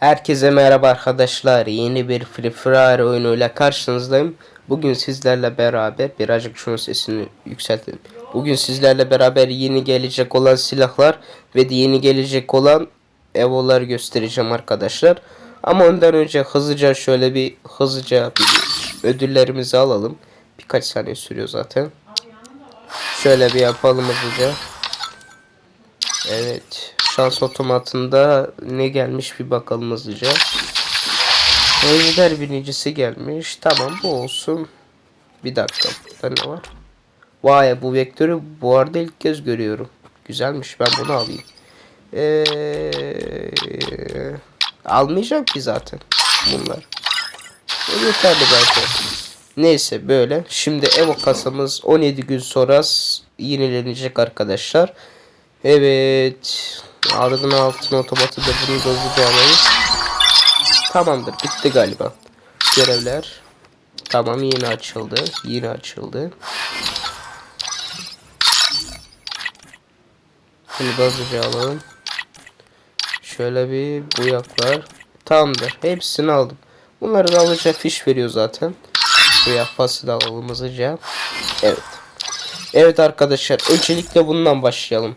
Herkese merhaba arkadaşlar. Yeni bir Free Fire oyunuyla karşınızdayım. Bugün sizlerle beraber birazcık şunun sesini yükseltelim. Bugün sizlerle beraber yeni gelecek olan silahlar ve yeni gelecek olan evolar göstereceğim arkadaşlar. Ama ondan önce hızlıca şöyle bir hızlıca bir ödüllerimizi alalım. Birkaç saniye sürüyor zaten. Şöyle bir yapalım hızlıca. Evet. Şans otomatında ne gelmiş bir bakalım hızlıca. Ejder birincisi gelmiş. Tamam bu olsun. Bir dakika. Burada ne var? Vay bu vektörü bu arada ilk kez görüyorum. Güzelmiş. Ben bunu alayım. Ee, almayacağım ki zaten bunlar. E, yeterli belki. Neyse böyle. Şimdi Evo kasamız 17 gün sonra yenilenecek arkadaşlar. Evet. Ardından altın otomatı da bunu da hızlıca. Tamamdır. Bitti galiba. Görevler. Tamam yeni açıldı. Yeni açıldı. Bunu da alalım. Şöyle bir buyaklar. Tamamdır. Hepsini aldım. Bunları da alınca fiş veriyor zaten. Buyak pası da alalım hızlıca. Evet. Evet arkadaşlar. Öncelikle bundan başlayalım.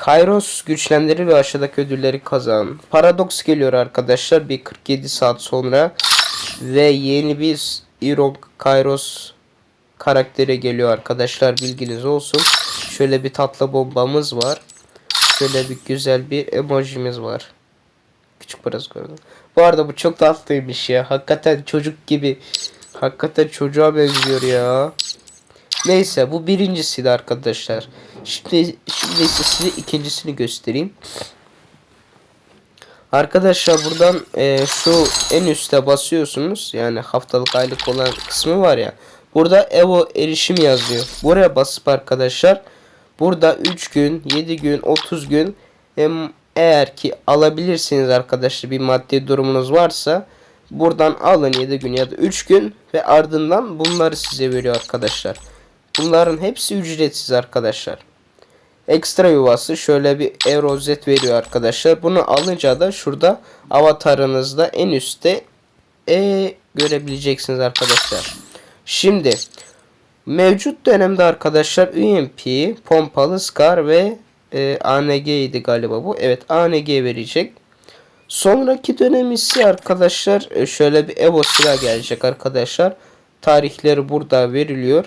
Kairos güçlendirir ve aşağıdaki ödülleri kazan. Paradox geliyor arkadaşlar bir 47 saat sonra ve yeni bir Iron Kairos karakteri geliyor arkadaşlar bilginiz olsun. Şöyle bir tatlı bombamız var. Şöyle bir güzel bir emojimiz var. Küçük biraz gördüm. Bu arada bu çok tatlıymış ya. Hakikaten çocuk gibi. Hakikaten çocuğa benziyor ya. Neyse bu birincisiydi arkadaşlar. Şimdi şimdi ise size ikincisini göstereyim. Arkadaşlar buradan e, şu en üste basıyorsunuz. Yani haftalık aylık olan kısmı var ya. Burada Evo erişim yazıyor. Buraya basıp arkadaşlar burada 3 gün, 7 gün, 30 gün em, eğer ki alabilirsiniz arkadaşlar bir maddi durumunuz varsa buradan alın 7 gün ya da 3 gün ve ardından bunları size veriyor arkadaşlar. Bunların hepsi ücretsiz arkadaşlar. Ekstra yuvası şöyle bir Eurozet veriyor arkadaşlar. Bunu alınca da şurada avatarınızda en üstte e görebileceksiniz arkadaşlar. Şimdi mevcut dönemde arkadaşlar UMP, pompalı Scar ve e, ANG idi galiba bu. Evet ANG verecek. Sonraki dönem ise arkadaşlar e, şöyle bir Evo silah gelecek arkadaşlar. Tarihleri burada veriliyor.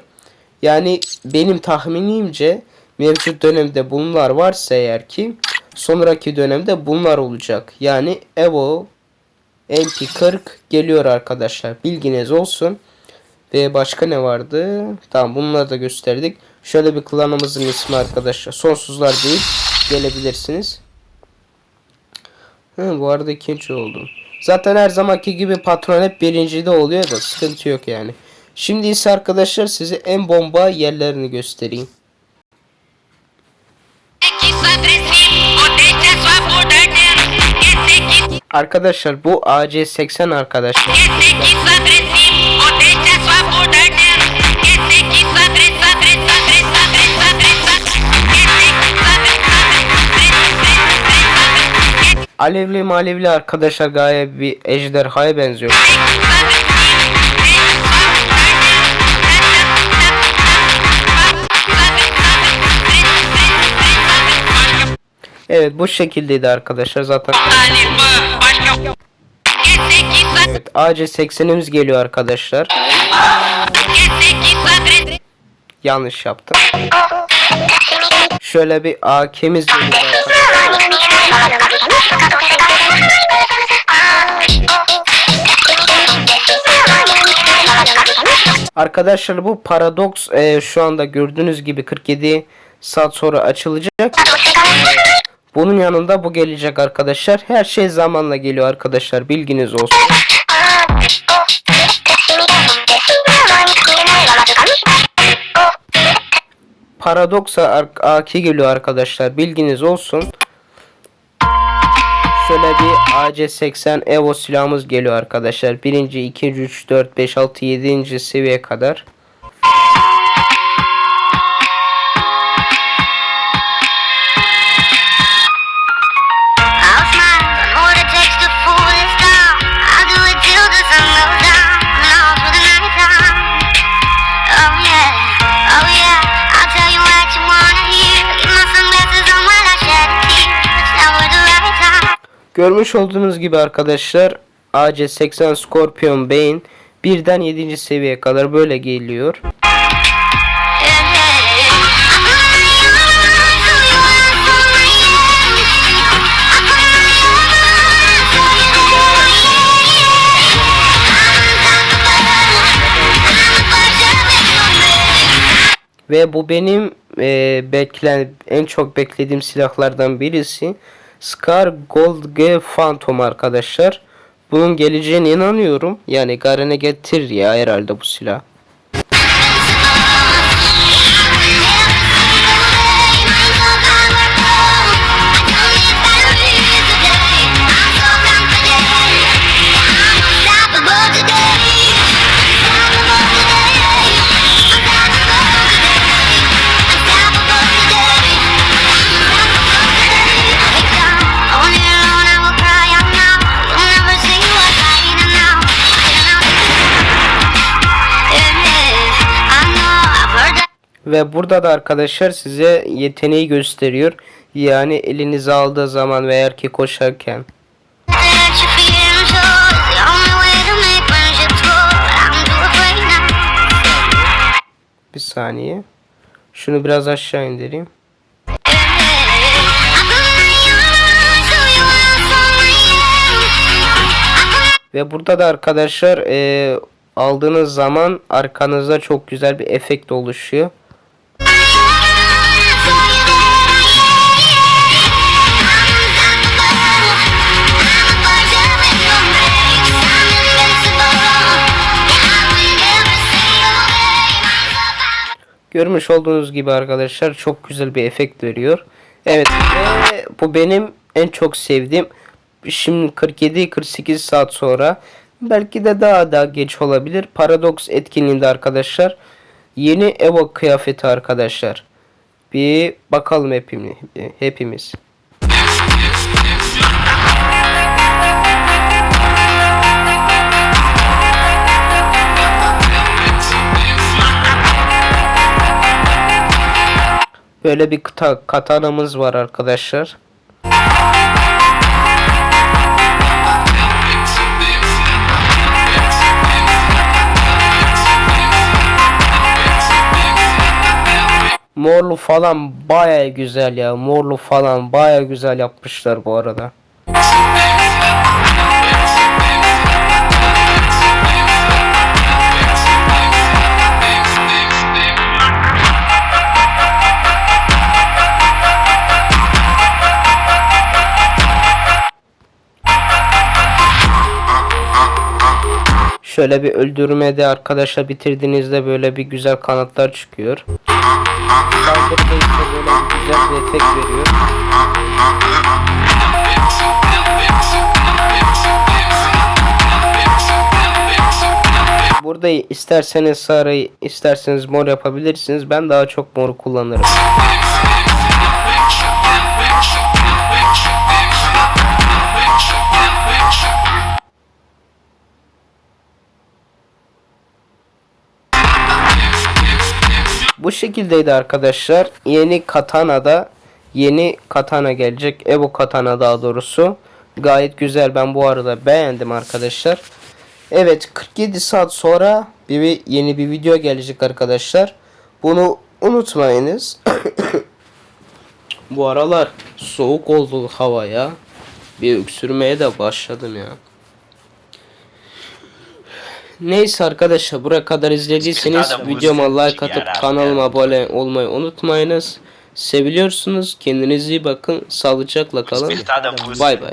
Yani benim tahminimce mevcut dönemde bunlar varsa eğer ki sonraki dönemde bunlar olacak. Yani Evo MP40 geliyor arkadaşlar. Bilginiz olsun. Ve başka ne vardı? Tamam bunları da gösterdik. Şöyle bir klanımızın ismi arkadaşlar. Sonsuzlar değil. Gelebilirsiniz. Hı, bu arada ikinci oldum. Zaten her zamanki gibi patron hep birincide oluyor da sıkıntı yok yani. Şimdi ise arkadaşlar size en bomba yerlerini göstereyim. Sabre, sabre, sabre, sabre, Alevli malevli arkadaşlar gayet bir ejderhaya benziyor. Evet bu şekildeydi arkadaşlar zaten. Evet AC80'imiz geliyor arkadaşlar. Yanlış yaptım. Şöyle bir AK'miz geliyor. Arkadaşlar bu paradoks e, şu anda gördüğünüz gibi 47 saat sonra açılacak. Bunun yanında bu gelecek arkadaşlar. Her şey zamanla geliyor arkadaşlar. Bilginiz olsun. Paradoksa AK geliyor arkadaşlar. Bilginiz olsun. Şöyle bir AC80 Evo silahımız geliyor arkadaşlar. Birinci, ikinci, üç, dört, beş, altı, yedinci seviye kadar. Görmüş olduğunuz gibi arkadaşlar AC80 Scorpion Bane birden 7. seviyeye kadar böyle geliyor. Ve bu benim e, beklen en çok beklediğim silahlardan birisi. Scar Gold G Phantom arkadaşlar. Bunun geleceğine inanıyorum. Yani Garen'e getir ya herhalde bu silah. Ve burada da arkadaşlar size yeteneği gösteriyor. Yani elinize aldığı zaman ve eğer ki koşarken. Bir saniye. Şunu biraz aşağı indireyim. Ve burada da arkadaşlar e, aldığınız zaman arkanızda çok güzel bir efekt oluşuyor. Görmüş olduğunuz gibi arkadaşlar çok güzel bir efekt veriyor. Evet ve bu benim en çok sevdiğim. Şimdi 47-48 saat sonra belki de daha da geç olabilir. Paradox etkinliğinde arkadaşlar yeni Evo kıyafeti arkadaşlar. Bir bakalım hepimiz. hepimiz. Böyle bir kata, katanamız var arkadaşlar. Morlu falan baya güzel ya. Morlu falan baya güzel yapmışlar bu arada. Şöyle bir öldürmede arkadaşlar bitirdiğinizde böyle bir güzel kanatlar çıkıyor. Saldırıda ise böyle güzel bir efekt veriyor. Burada isterseniz sarı, isterseniz mor yapabilirsiniz. Ben daha çok mor kullanırım. Bu şekildeydi arkadaşlar. Yeni Katana'da yeni Katana gelecek. Evo Katana daha doğrusu. Gayet güzel. Ben bu arada beğendim arkadaşlar. Evet 47 saat sonra bir yeni bir video gelecek arkadaşlar. Bunu unutmayınız. bu aralar soğuk oldu hava ya. Bir öksürmeye de başladım ya. Neyse arkadaşlar buraya kadar izlediyseniz videoma like atıp kanalıma abone olmayı unutmayınız. Seviliyorsunuz. Kendinize iyi bakın. Sağlıcakla kalın. Bay bay.